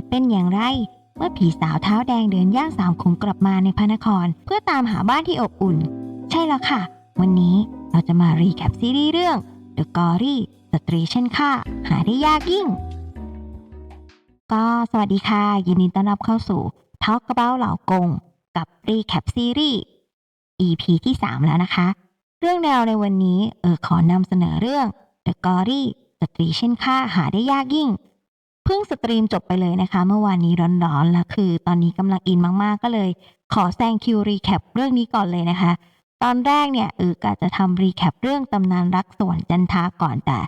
จะเป็นอย่างไร เมื่อผีสาวเท้าแดงเดินย่างสามขงกลับมาในพระนคร เพื่อตามหาบ้านที่อบอุ่น ใช่แล้วค่ะ วันนี้เราจะมารีแคปซีรีส์เรื่อง The Gory สตรีเช่นข้าหาได้ยากยิ่ง ก็สวัสดีค่ะ ยินดีต้อนรับเข้าสู่ Talk About เหล่ากง กับรีแคปซีรีส์ EP ที่ 3 แล้วนะคะ เรื่องแนวในวันนี้เออขอนำเสนอเรื่อง The Gory สตรีเช่นข้าหาได้ยากยิ่ง พิ่งสตรีมจบไปเลยนะคะ เมื่อวานนี้ร้อนๆแล้วคือ ตอนนี้กำลังอินมากๆ ก็เลย ขอแซงคิวรีแคปเรื่องนี้ก่อนเลยนะคะ ตอนแรกเนี่ยเออกะจะทำรีแคปเรื่องตำนานรักสวรรค์จันทาก่อนแต่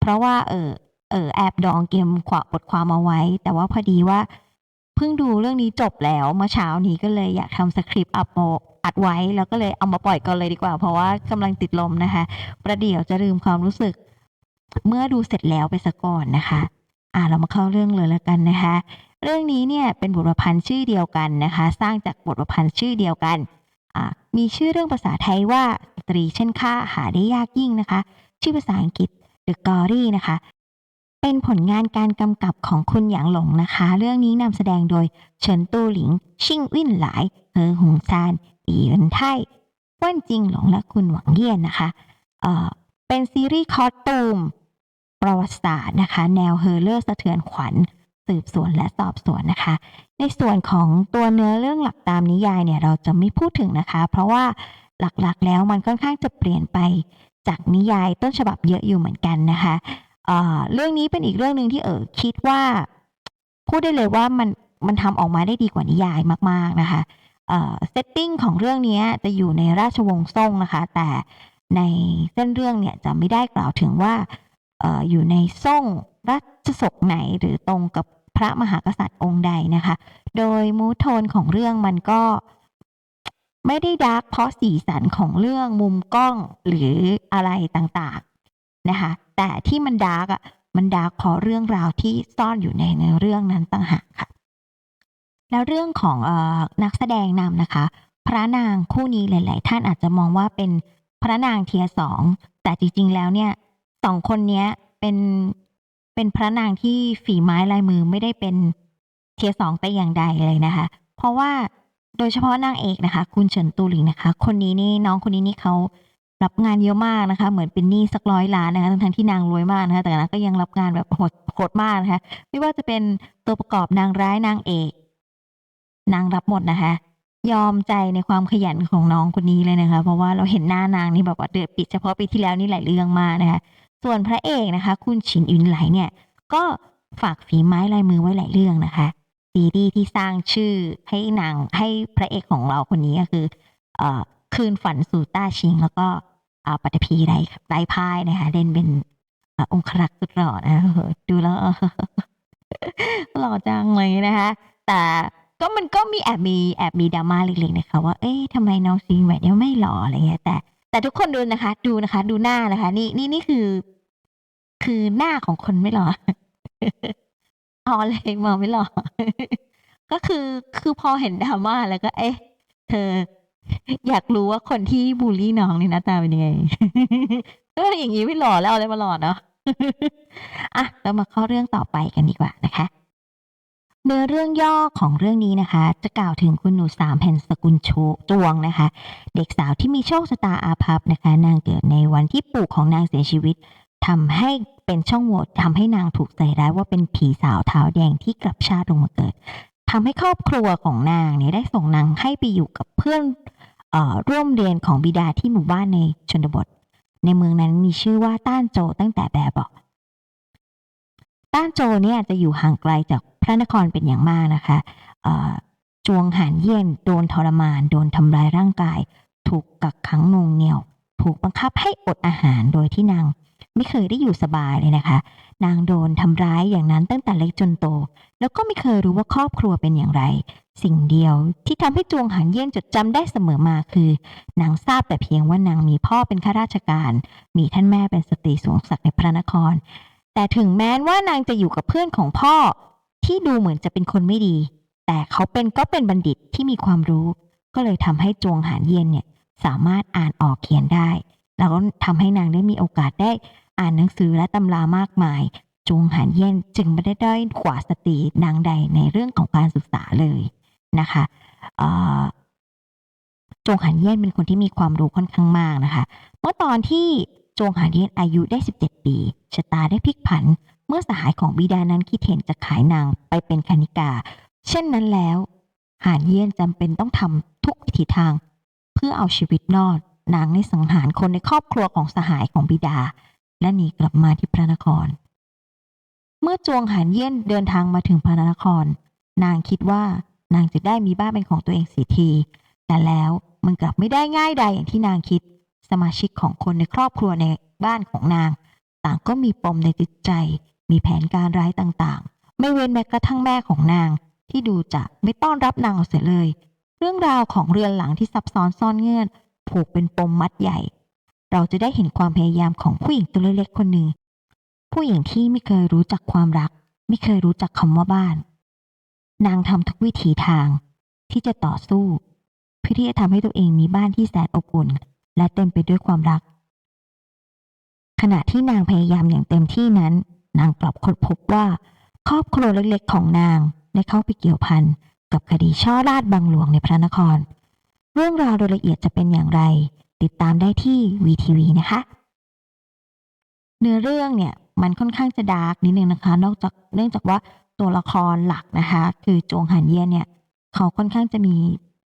เพราะว่าเออเออแอบดองเกมขวาบทความเอาไว้ แต่ว่าพอดีว่า เพิ่งดูเรื่องนี้จบแล้วเมื่อเช้านี้ก็เลยอยากทำสคริปต์อัพโอัดไว้แล้วก็เลยเอามาปล่อยก่อนเลยดีกว่า เพราะว่ากำลังติดลมนะคะ ประเดี๋ยวจะลืมความรู้สึก เมื่อดูเสร็จแล้วไปซะก่อนนะคะ อ่าเรามาเข้าเรื่องเลยแล้วกันนะคะ เรื่องนี้เนี่ยเป็นบทประพันธ์ชื่อเดียวกันนะคะ สร้างจากบทประพันธ์ชื่อเดียวกันอ่ามีชื่อเรื่องภาษาไทยว่าสตรีเช่นข้าหาได้ยากยิ่งนะคะ ชื่อภาษาอังกฤษ The Gory นะคะ เป็นผลงานการกำกับของคุณหยางหลงนะคะ เรื่องนี้นำแสดงโดยเฉินตูหลิง ชิงวินหลายเฮอหงซานอีเอินไทว่านจิงหลงและคุณหวังเยี่ยนนะคะเอ่อเป็นซีรีส์คอสตูม ประวัติศาสตร์นะคะ แนวเฮอร์เลอร์สะเทือนขวัญ สืบสวนและสอบสวนนะคะ ในส่วนของตัวเนื้อเรื่องหลักตามนิยายเนี่ยเราจะไม่พูดถึงนะคะ เพราะว่าหลักๆแล้วมันค่อนข้างจะเปลี่ยนไปจากนิยายต้นฉบับเยอะอยู่เหมือนกันนะคะเเรื่องนี้เป็นอีกเรื่องหนึ่งที่เออคิดว่าพูดได้เลยว่ามันมันทำออกมาได้ดีกว่านิยายมากๆนะคะเซตติ้งของเรื่องนี้จะอยู่ในราชวงศ์ซ่งนะคะ แต่ในเส้นเรื่องเนี่ยจะไม่ได้กล่าวถึงว่า อยู่ในซ่งรัชสกไหนหรือตรงกับพระมหากษัตริย์องค์ใดนะคะ โดยมูทโทนของเรื่องมันก็ไม่ได้ดาร์กเพราะสีสันของเรื่องมุมกล้องหรืออะไรต่างๆนะคะ แต่ที่มันดาร์กอะมันดาร์กเพราะเรื่องราวที่ซ่อนอยู่ในเนื้อเรื่องนั้นต่างหากค่ะ แล้วเรื่องของออนักแสดงนำนะคะ พระนางคู่นี้หลาย ๆ ท่านอาจจะมองว่าเป็นพระนางเทียสองแต่จริง ๆ แล้วเนี่ย สองคนเนี้ยเป็นเป็นพระนางที่ฝีไม้ลายมือไม่ได้เป็นเทียสองแต่อย่างใดเลยนะคะ เพราะว่าโดยเฉพาะนางเอกนะคะ คุณเฉินตูหลิงนะคะ คนนี้นี่น้องคนนี้นี่เขารับงานเยอะมากนะคะ เหมือนเป็นหนี้สักร้อยล้านนะคะทั้งๆที่นางรวยมากนะคะแต่นางก็ยังรับงานแบบโหดโหดมากนะคะ ไม่ว่าจะเป็นตัวประกอบนางร้ายนางเอก นางรับหมดนะคะ ยอมใจในความขยันของน้องคนนี้เลยนะคะ เพราะว่าเราเห็นหน้านางนี่แบบว่าเดือดปิดเฉพาะปีที่แล้วนี่หลายเรื่องมากนะคะ ส่วนพระเอกนะคะ คุณฉินอินไหลเนี่ย ก็ฝากฝีไม้ลายมือไว้หลายเรื่องนะคะ ซีรีส์ที่สร้างชื่อให้นางให้พระเอกของเราคนนี้ก็คือเอ่อคืนฝันสู่ต้าชิง แล้วก็อ่าปัตภีไรไรพ่ายนะคะเล่นเป็นอองครักษ์สุดหล่อนะดูแล้วหล่อจังเลยนะคะ แต่ก็มันก็มีแอบมีแอบมีดราม่าเล็กๆนะคะว่าเอ๊ะทำไมน้องซีนแหวนเนี่ยไม่หล่ออะไรเงี้ยแต่ แต่ทุกคนดูนะคะ ดูนะคะ ดูหน้านะคะ นี่นี่นี่คือ คือหน้าของคนไม่หล่อเอาอะไรมาไม่หล่อก็คือคือพอเห็นดราม่าแล้วก็ เอ๊ะ เธอ อยากรู้ว่าคนที่บูลลี่น้องนี่หน้าตาเป็นยังไงก็อย่างนี้ไม่หล่อแล้วอาอะไรมาหล่อเนาะอะเรามาเข้าเรื่องต่อไปกันดีกว่านะคะ เนื้อเรื่องย่อของเรื่องนี้นะคะ จะกล่าวถึงคุณหนูสามแผ่นสกุลโชจวงนะคะ เด็กสาวที่มีโชคชะตาอาภัพนะคะ นางเกิดในวันที่ปู่ของนางเสียชีวิตทำให้เป็นช่องโหว่ทำให้นางถูกใส่ร้ายว่าเป็นผีสาวเท้าแดงที่กลับชาติลงมาเกิดทำให้ครอบครัวของนางเนี่ยได้ส่งนางให้ไปอยู่กับเพื่อนออร่วมเรียนของบิดาที่หมู่บ้านในชนบท ในเมืองนั้นมีชื่อว่าต้านโจตั้งแต่แบบบาะต้านโจเนี่ยจะอยู่ห่างไกลจาก พระนครเป็นอย่างมากนะคะจวงหานเยี่ยนโดนทรมาน โดนทำร้ายร่างกาย ถูกกักขังนงเหนี่ยว ถูกบังคับให้อดอาหารโดยที่นางไม่เคยได้อยู่สบายเลยนะคะ นางโดนทำร้ายอย่างนั้นตั้งแต่เล็กจนโต แล้วก็ไม่เคยรู้ว่าครอบครัวเป็นอย่างไร สิ่งเดียวที่ทำให้จวงหานเยี่ยนจดจำได้เสมอมาคือ นางทราบแต่เพียงว่านางมีพ่อเป็นข้าราชการ มีท่านแม่เป็นสตรีสูงศักดิ์ในพระนคร แต่ถึงแม้ว่านางจะอยู่กับเพื่อนของพ่อ ที่ดูเหมือนจะเป็นคนไม่ดี แต่เขาเป็นก็เป็นบัณฑิตที่มีความรู้ ก็เลยทำให้จวงหานเย็นเนี่ยสามารถอ่านออกเขียนได้ แล้วก็ทำให้นางได้มีโอกาสได้อ่านหนังสือและตำรามากมายจจงหันเยี่ยนจึงไม่ได้ด้อยกว่าสตรีนางใดในเรื่องของการศึกษาเลยนะคะจงหันเยี่ยนเป็นคนที่มีความรู้ค่อนข้างมากนะคะ เมื่อตอนที่จงหันเยี่ยนอายุได้ 17 ปีชะตาได้พลิกผัน เมื่อสหายของบิดานั้นคิดเห็นจะขายนางไปเป็นคณิกา เช่นนั้นแล้ว หานเยี่ยนจำเป็นต้องทำทุกวิถีทาง เพื่อเอาชีวิตรอด นางได้สังหารคนในครอบครัวของสหายของบิดา และหนีกลับมาที่พระนคร เมื่อจวงหานเยี่ยนเดินทางมาถึงพระนคร นางคิดว่านางจะได้มีบ้านเป็นของตัวเองเสียที แต่แล้วมันกลับไม่ได้ง่ายใดอย่างที่นางคิด สมาชิกของคนในครอบครัวในบ้านของนาง ต่างก็มีปมในจิตใจ มีแผนการร้ายต่างๆ ไม่เว้นแม้กระทั่งแม่ของนาง ที่ดูจะไม่ต้อนรับนางเอาเสียเลย เรื่องราวของเรือนหลังที่ซับซ้อนซ่อนเงื่อน ผูกเป็นปมมัดใหญ่ เราจะได้เห็นความพยายามของผู้หญิงตัวเล็กๆคนหนึ่ง ผู้หญิงที่ไม่เคยรู้จักความรัก ไม่เคยรู้จักคำว่าบ้าน นางทำทุกวิถีทาง ที่จะต่อสู้เพื่อที่จะทำให้ตัวเองมีบ้านที่แสนอบอุ่น และเต็มไปด้วยความรักขณะที่นางพยายามอย่างเต็มที่นั้น นางกลับค้นพบว่า ครอบครัวเล็กๆ ของนางได้เข้าไปเกี่ยวพันกับคดีช่อราดบังหลวงในพระนคร เรื่องราวโดยละเอียดจะเป็นอย่างไร ติดตามได้ที่ VTV นะคะ เนื้อเรื่องเนี่ยมันค่อนข้างจะดาร์กนิดนึงนะคะ นอกจากเนื่องจากว่าตัวละครหลักนะคะ คือจงหันเยี่ยนเนี่ย เขาค่อนข้างจะมี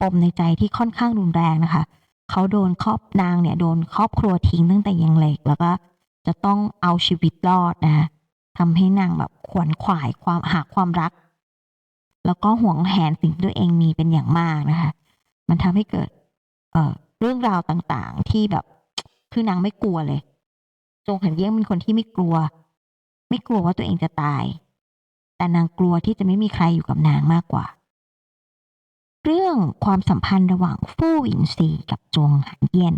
ปมในใจที่ค่อนข้างรุนแรงนะคะ เขาโดนครอบนางเนี่ยโดนครอบครัวทิ้งตั้งแต่ยังเล็กแล้วก็จะต้องเอาชีวิตรอดนะคะ ทำให้นางแบบขวนขวายความหาความรัก แล้วก็ห่วงแหนสิ่งตัวเองมีเป็นอย่างมากนะคะ มันทำให้เกิด เอ่อเรื่องราวต่างๆ ที่แบบคือนางไม่กลัวเลย จงหันเยี่ยงเป็นคนที่ไม่กลัว ไม่กลัวว่าตัวเองจะตาย แต่นางกลัวที่จะไม่มีใครอยู่กับนางมากกว่า เรื่องความสัมพันธ์ระหว่างฟู่หวินซีกับจงหันเยี่ยน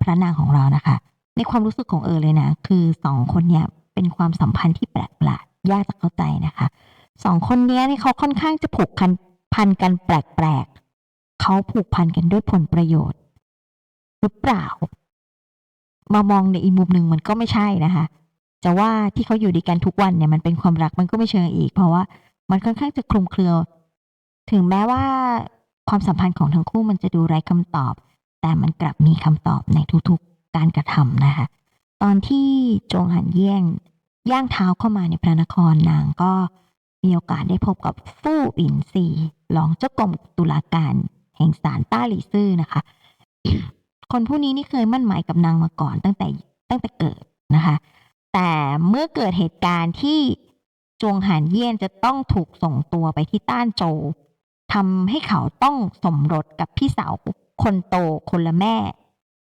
พระนางของเรานะคะ ในความรู้สึกของเออเลยนะ คือสองคนเนี่ย เป็นความสัมพันธ์ที่แปลกประหลาดยากจะเข้าใจนะคะสองคนนี้นี่เขาค่อนข้างจะผูกพันพันกันแปลกๆเขาผูกพันกันด้วยผลประโยชน์ หรือเปล่า มามองในอีกมุมหนึ่งมันก็ไม่ใช่นะคะจะว่าที่เขาอยู่ด้วยกันทุกวันเนี่ยมันเป็นความรักมันก็ไม่เชิงอีก เพราะว่ามันค่อนข้างจะคลุมเครือ ถึงแม้ว่าความสัมพันธ์ของทั้งคู่มันจะดูไร้คำตอบ แต่มันกลับมีคำตอบในทุกๆการกระทำนะคะ ตอนที่จงหันเยี่ยงย่างเท้าเข้ามาในพระนครนางก็มีโอกาสได้พบกับฟู่อินซีรองเจ้ากรมตุลาการแห่งศาลต้าหลี่ซื่อนะคะ คนผู้นี้นี่เคยมั่นหมายกับนางมาก่อนตั้งแต่ตั้งแต่เกิดนะคะ แต่เมื่อเกิดเหตุการณ์ที่จวงหานเยี่ยนจะต้องถูกส่งตัวไปที่ต้านโจวทำให้เขาต้องสมรสกับพี่สาวคนโตคนละแม่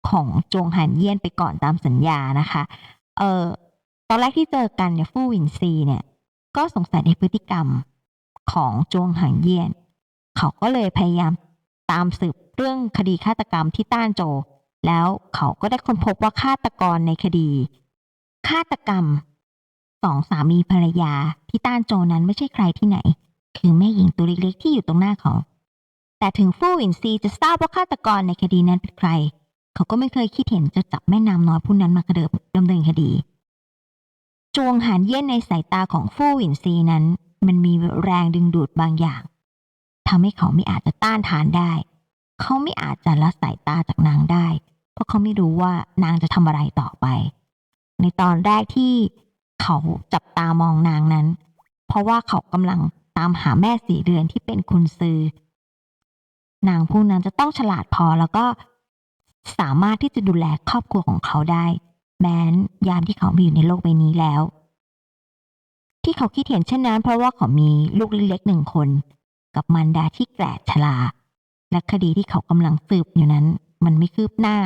ของจวงหานเยี่ยนไปก่อนตามสัญญานะคะ เออตอนแรกที่เจอกันเนี่ยฟู่วินซีเนี่ย ก็สงสัยในพฤติกรรมของจวงหานเยี่ยน เขาก็เลยพยายามตามสืบเรื่องคดีฆาตกรรมที่ต้านโจ แล้วเขาก็ได้ค้นพบว่าฆาตกรในคดีฆาตกรรมสองสามีภรรยาที่ต้านโจนั้นไม่ใช่ใครที่ไหน คือแม่หญิงตัวเล็กๆที่อยู่ตรงหน้าเขา แต่ถึงฟู่อินซีจะทราบว่าฆาตกรในคดีนั้นเป็นใคร เขาก็ไม่เคยคิดเห็นจะจับแม่นามน้อยผู้นั้นมากระเดิมดำเนินคดีจวงหานเยี่ยนในสายตาของฟู่อินซีนั้น มันมีแรงดึงดูดบางอย่างทำให้เขาไม่อาจจะต้านทานได้ เขาไม่อาจจะละสายตาจากนางได้ เพราะเขาไม่รู้ว่านางจะทำอะไรต่อไป ในตอนแรกที่เขาจับตามองนางนั้น เพราะว่าเขากำลังตามหาแม่สีเรือนที่เป็นคุณซือนางผู้นั้นจะต้องฉลาดพอแล้วก็ สามารถที่จะดูแลครอบครัวของเขาได้ แม้นยามที่เขาไม่อยู่ในโลกใบนี้แล้ว ที่เขาคิดเห็นเช่นนั้น เพราะว่าเขามีลูกเล็กๆหนึ่งคน กับมารดาที่แก่ชราและคดีที่เขากำลังสืบอยู่นั้น มันไม่คืบหน้า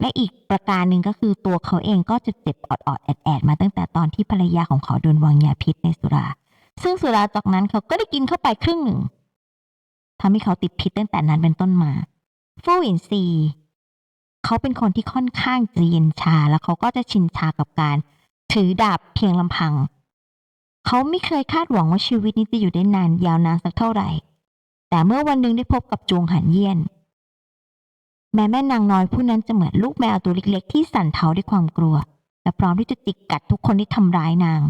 และอีกประการหนึ่งก็คือตัวเขาเองก็จะเจ็บออดๆแอดๆมาตั้งแต่ตอนที่ภรรยาของเขาโดนวางยาพิษในสุรา ซึ่งสุราจากนั้นเขาก็ได้กินเข้าไปครึ่งหนึ่งทำให้เขาติดพิษตั้งแต่นั้นเป็นต้นมา ฟู่อินซีเขาเป็นคนที่ค่อนข้างจะเย็นชา แล้วเขาก็จะชินชากับการ ถือดาบเพียงลำพัง เขาไม่เคยคาดหวังว่าชีวิตนี้จะอยู่ได้นานยาวนานสักเท่าไหร่ แต่เมื่อวันหนึ่งได้พบกับจวงหันเยี่ยน แม้แม่นางน้อยผู้นั้นจะเหมือนลูกแมวตัวเล็กๆ ที่สั่นเทาด้วยความกลัว และพร้อมที่จะจิกกัดทุกคนที่ทำร้ายนาง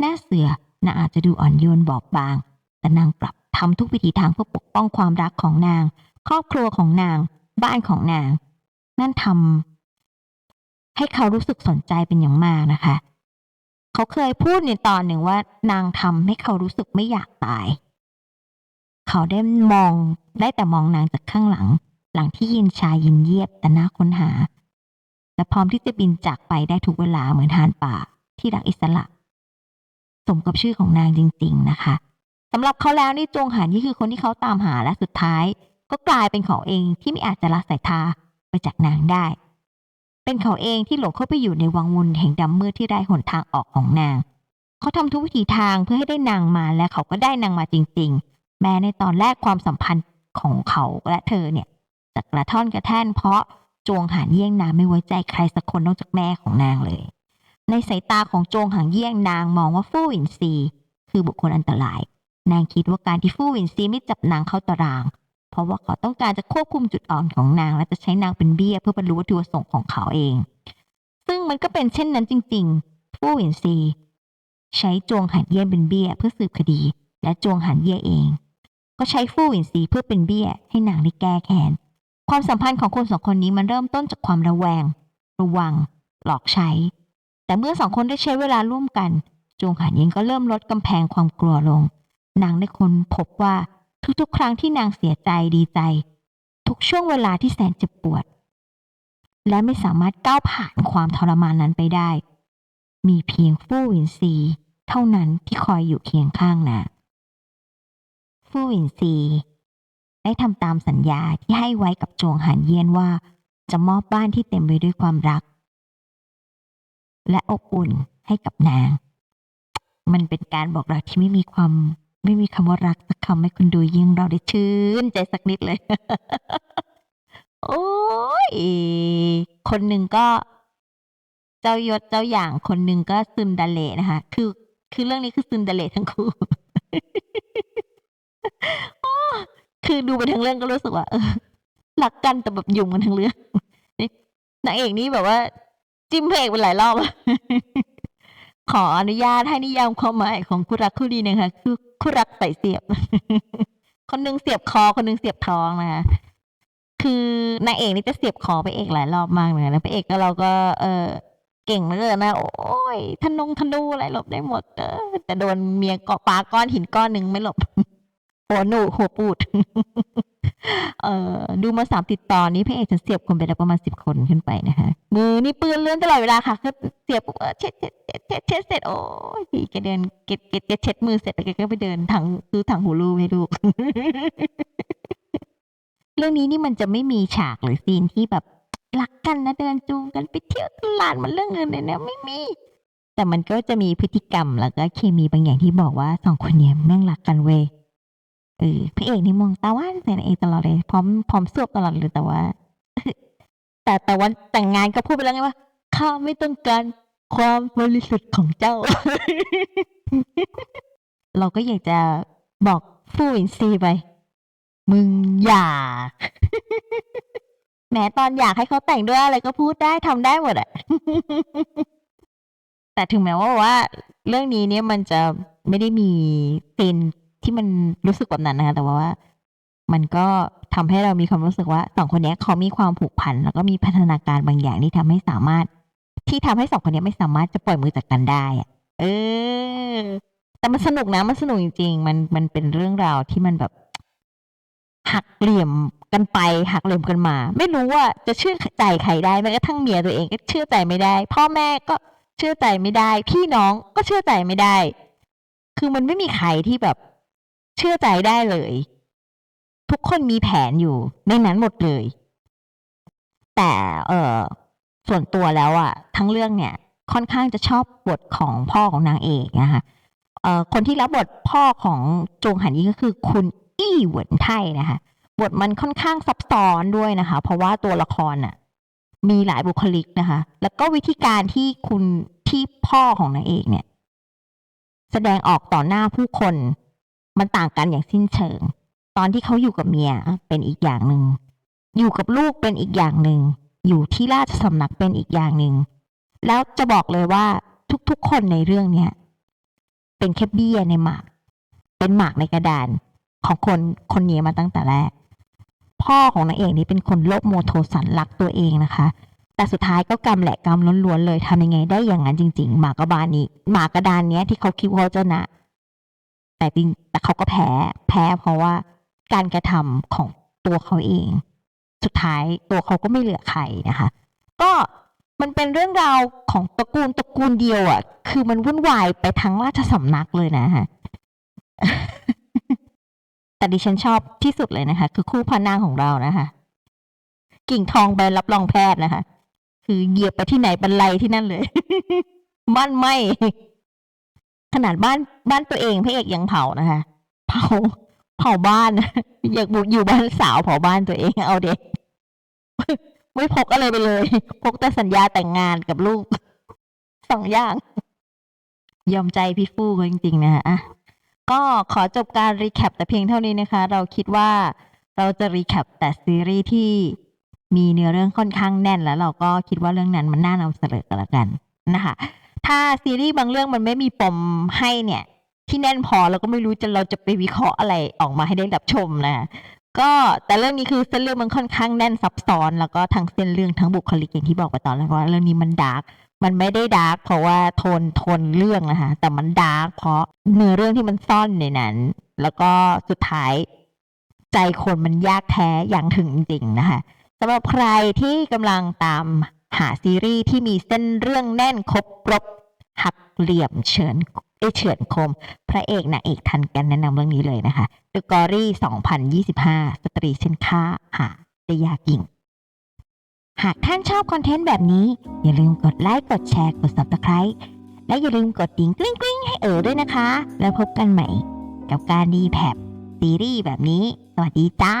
หน้าเสือนางอาจจะดูอ่อนโยนบอบบาง แต่นางกลับทำทุกวิถีทางเพื่อปกป้องความรักของนาง ครอบครัวของนาง บ้านของนาง นั่นทำให้เขารู้สึกสนใจเป็นอย่างมากนะคะ เขาเคยพูดในตอนหนึ่งว่านางทำให้เขารู้สึกไม่อยากตาย เขาได้มองได้แต่มองนางจากข้างหลัง หลังที่ยินชายยินเยียบแต่น่าค้นหา และพร้อมที่จะบินจากไปได้ทุกเวลาเหมือนหานป่าที่รักอิสระ สมกับชื่อของนางจริง ๆ นะคะสำหรับเขาแล้วนี่จงหานนี่คือคนที่เขาตามหาและสุดท้าย ก็กลายเป็นเขาเองที่ไม่อาจจะละสายตาไปจากนางได้ เป็นเขาเองที่หลงเข้าไปอยู่ในวังวนแห่งดำมืดที่ไร้หนทางออกของนาง เขาทำทุกวิถีทางเพื่อให้ได้นางมาและเขาก็ได้นางมาจริง ๆ แม้ในตอนแรกความสัมพันธ์ของเขาและเธอเนี่ยจะกระท่อนกระแท่นเพราะจวงหานเยี่ยงนางไม่ไว้ใจใครสักคนนอกจากแม่ของนางเลย ในสายตาของจวงหางเยี่ยงนางมองว่าฟู่หินซีคือบุคคลอันตราย นางคิดว่าการที่ฟู่หินซีไม่จับนางเข้าตาราง เพราะว่าเขาต้องการจะควบคุมจุดอ่อนของนาง และจะใช้นางเป็นเบี้ยเพื่อบรรลุวัตถุประสงค์ของเขาเอง ซึ่งมันก็เป็นเช่นนั้นจริงๆฟู่หวินซี ใช้จวงหันเย่ยเป็นเบี้ยเพื่อสืบคดี และจวงหันเย่เอง ก็ใช้ฟู่หวินซีเพื่อเป็นเบี้ยให้นางได้แก้แค้นความสัมพันธ์ของคนสองคนนี้มันเริ่มต้นจากความระแวง ระวัง หลอกใช้ แต่เมื่อสองคนได้ใช้เวลาร่วมกัน จวงหันเย่ก็เริ่มลดกำแพงความกลัวลงนางได้ค้นพบว่า ทุกๆ ครั้งที่นางเสียใจดีใจ ทุกช่วงเวลาที่แสนเจ็บปวด และไม่สามารถก้าวผ่านความทรมานนั้นไปได้ มีเพียงฟู่วินซี เท่านั้นที่คอยอยู่เคียงข้างนางฟู่วินซีได้ทำตามสัญญาที่ให้ไว้กับจวงหันเยียนว่า จะมอบบ้านที่เต็มไปด้วยความรัก และอบอุ่นให้กับนาง มันเป็นการบอกรักที่ไม่มีความ ไม่มีคำว่ารักสักคำให้คุณดูยิ่งเราได้ชื่นใจสักนิดเลย โอ้ยคนหนึ่งก็เจ้ายศเจ้าอย่างคนหนึ่งก็ซึมดาเลนะคะ คือ คือเรื่องนี้คือซึมดาเลทั้งคู่โอ้คือดูไปทั้งเรื่องก็รู้สึกว่าเออรักกันแต่แบบยุ่งกันทั้งเรื่องนางเอกนี่แบบว่า จิ้มเพลงไปหลายรอบขออนุญาตให้นิยามความหมายของคู่รักคู่ดีหนะคะคือ คู่รักใส่เสียบ คนหนึงเสียบคอ คนหนึงเสียบท้องนะคะคือนางเอกนี่จะเสียบคอไปเอกหลายรอบมากเลยนะพระเอกก็เราก็ เออเก่งเหลือเกินนะโอ้ยทนงทนูอะไรหลบได้หมดเออแต่โดนเมียเกาะปาก้อนหินก้อนหนึ่งไม่หลบหัวหนูหัวปูด เออดูมาสามติดตอนนี้พระเอกจะเสียบคนไปแล้วประมาณสิบคนขึ้นไปนะคะมือนี่ปืนเลื่อนตลอดเวลาค่ะก็เสียบเช็ดเช็ดเช็ดเช็ดเช็ดเสร็จโอ้ยแกเดินเก็บเก็บเช็ดมือเสร็จแล้วแกก็ไปเดินถังซื้อถังหูรูปให้ลูกเรื่องนี้นี่มันจะไม่มีฉากหรือซีนที่แบบรักกันนะเดินจูงกันไปเที่ยวตลาดมันเรื่องเงินเนี่ยนะไม่มี แต่มันก็จะมีพฤติกรรมแล้วก็เคมีบางอย่างที่บอกว่าสองคนเนี้ยแม่งรักกันเว้ย เออพระเอกนี่มองตาว่านใส่นางเอกตลอดเลย พร้อมพร้อมสวบตลอดเลยแต่ว่า แต่แต่วันแต่งงานก็พูดไปแล้วไงว่าข้าไม่ต้องการความบริสุทธิ์ของเจ้า เราก็อยากจะบอกฟู่อินซีไป มึงอย่าแหมตอนอยากให้เขาแต่งด้วยอะไรก็พูดได้ทำได้หมดอะแต่ถึงแม้ว่าว่า เรื่องนี้เนี่ยมันจะไม่ได้มีเซน ที่มันรู้สึกแบบนั้นนะคะแต่ว่ามันก็ทำให้เรามีความรู้สึกว่าสองคนนี้เขามีความผูกพัน แล้วก็มีพัฒนาการบางอย่างที่ทำให้สามารถ ที่ทำให้สองคนนี้ไม่สามารถจะปล่อยมือจากกันได้อะเออ แต่มันสนุกนะมันสนุกจริงๆมันมันเป็นเรื่องราวที่มันแบบ หักเหลี่ยมกันไปหักเหลี่ยมกันมา ไม่รู้ว่าจะเชื่อใจใครได้แม้กระทั่งเมียตัวเองก็เชื่อใจไม่ได้ พ่อแม่ก็เชื่อใจไม่ได้ พี่น้องก็เชื่อใจไม่ได้ คือมันไม่มีใครที่แบบ เชื่อใจได้เลย ทุกคนมีแผนอยู่ในนั้นหมดเลย แต่เออส่วนตัวแล้วอะทั้งเรื่องเนี่ย ค่อนข้างจะชอบบทของพ่อของนางเอกนะคะเอ่อคนที่รับบทพ่อของจงหันยี่ก็คือคุณอี้เหวินไทนะคะบทมันค่อนข้างซับซ้อนด้วยนะคะ เพราะว่าตัวละครน่ะ มีหลายบุคลิกนะคะ แล้วก็วิธีการที่คุณที่พ่อของนางเอกเนี่ย แสดงออกต่อหน้าผู้คน มันต่างกันอย่างสิ้นเชิง ตอนที่เขาอยู่กับเมียเป็นอีกอย่างหนึ่ง อยู่กับลูกเป็นอีกอย่างหนึ่ง อยู่ที่ราชสำนักเป็นอีกอย่างหนึ่ง แล้วจะบอกเลยว่าทุกๆคนในเรื่องเนี้ยเป็นแค่เบี้ยในหมาก เป็นหมากในกระดานของคนคนนี้มาตั้งแต่แรก พ่อของนางเอกนี่เป็นคนโลภโมโทสันรักตัวเองนะคะ แต่สุดท้ายก็กรรมแหละกรรมล้วนๆเลยทำยังไงได้อย่างนั้นจริง ๆ หมากกระบานนี้ หมากกระดานเนี้ยที่เขาคิดว่าเขาจะนะ แต่จริงแต่เขาก็แพ้แพ้เพราะว่าการกระทำของตัวเขาเอง สุดท้ายตัวเขาก็ไม่เหลือใครนะคะ ก็มันเป็นเรื่องราวของตระกูลตระกูลเดียวอะ่ะ คือมันวุ่นวายไปทั้งราชสำนักเลยนะฮะแต่ดิฉันชอบที่สุดเลยนะคะ คือคู่พระนางของเรานะคะ กิ่งทองใบรับรองแพทย์นะคะ คือเหยียบไปที่ไหนบรรลัยที่นั่นเลย มั่นไหม ขนาดบ้านบ้านตัวเองพระเอกยังเผานะคะ เผาเผาบ้านอยากบุกอยู่บ้านสาวเผาบ้านตัวเองเอาเด็กไม่พกอะไรไปเลย พกแต่สัญญาแต่งงานกับลูกสองอย่าง ยอมใจพี่ฟู่เขาจริงๆ นะฮะอะก็ขอจบการรีแคปแต่เพียงเท่านี้นะคะ เราคิดว่าเราจะรีแคปแต่ซีรีส์ที่มีเนื้อเรื่องค่อนข้างแน่นแล้วเราก็คิดว่าเรื่องนั้นมันน่านำเสนอกันละกันนะคะ ถ้าซีรีส์บางเรื่องมันไม่มีปมให้เนี่ย ที่แน่นพอเราก็ไม่รู้จะเราจะไปวิเคราะห์อะไรออกมาให้ได้รับชมนะก็แต่เรื่องนี้คือเส้นเรื่องมันค่อนข้างแน่นซับซ้อนแล้วก็ทั้งเส้นเรื่องทั้งบุคลิกอย่างที่บอกไปตอนแรกว่าเรื่องนี้มันดาร์กมันไม่ได้ดาร์กเพราะว่าโทนโทนเรื่องนะคะแต่มันดาร์กเพราะเนื้อเรื่องที่มันซ่อนในนั้น แล้วก็สุดท้ายใจคนมันยากแท้อย่างถึงจริงนะคะสำหรับใครที่กำลังตาม หาซีรีส์ที่มีเส้นเรื่องแน่นครบรบหักเหลี่ยมเฉินเอเฉือนคม พระเอกนางเอกทันกันแนะนำเรื่องนี้เลยนะคะ The Gory 2025 สตรีเช่นค่าหาได้ยากยิ่ง หากท่านชอบคอนเทนต์แบบนี้ อย่าลืมกดไลค์ กดแชร์ กด Subscribe และอย่าลืมกดดิ่งกลิ้งกลิ้งให้เอ๋อด้วยนะคะ แล้วพบกันใหม่ กับการดีแพบซีรีส์แบบนี้ สวัสดีจ้า